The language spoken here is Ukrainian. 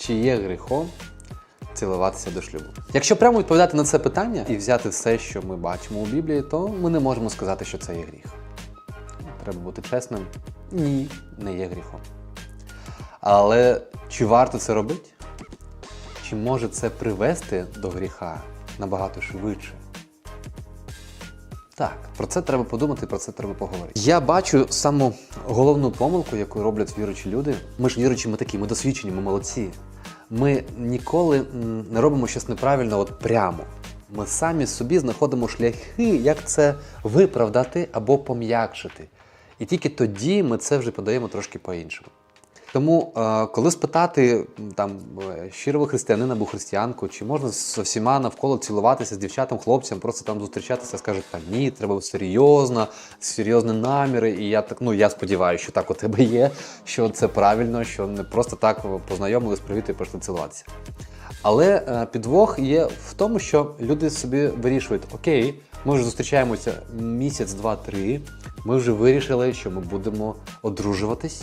чи є гріхом цілуватися до шлюбу? Якщо прямо відповідати на це питання і взяти все, що ми бачимо у Біблії, то ми не можемо сказати, що це є гріх. Треба бути чесним. Ні, не є гріхом. Але чи варто це робити? Чи може це привести до гріха набагато швидше? Так, про це треба подумати, про це треба поговорити. Я бачу саму головну помилку, яку роблять віруючі люди. Ми ж віруючі, ми такі, ми досвідчені, ми молодці. Ми ніколи не робимо щось неправильно от прямо. Ми самі собі знаходимо шляхи, як це виправдати або пом'якшити. І тільки тоді ми це вже подаємо трошки по-іншому. Тому, е, коли спитати там е, щирого християнина або християнку, чи можна з всіма навколо цілуватися з дівчатам, хлопцям, просто там зустрічатися, скажуть, та ні, треба серйозно, серйозні наміри. І я так, ну я сподіваюся, що так у тебе є, що це правильно, що не просто так познайомились, привіт і пішли цілуватися. Але е, підвох є в тому, що люди собі вирішують: окей, ми вже зустрічаємося місяць, два, три. Ми вже вирішили, що ми будемо одружуватись.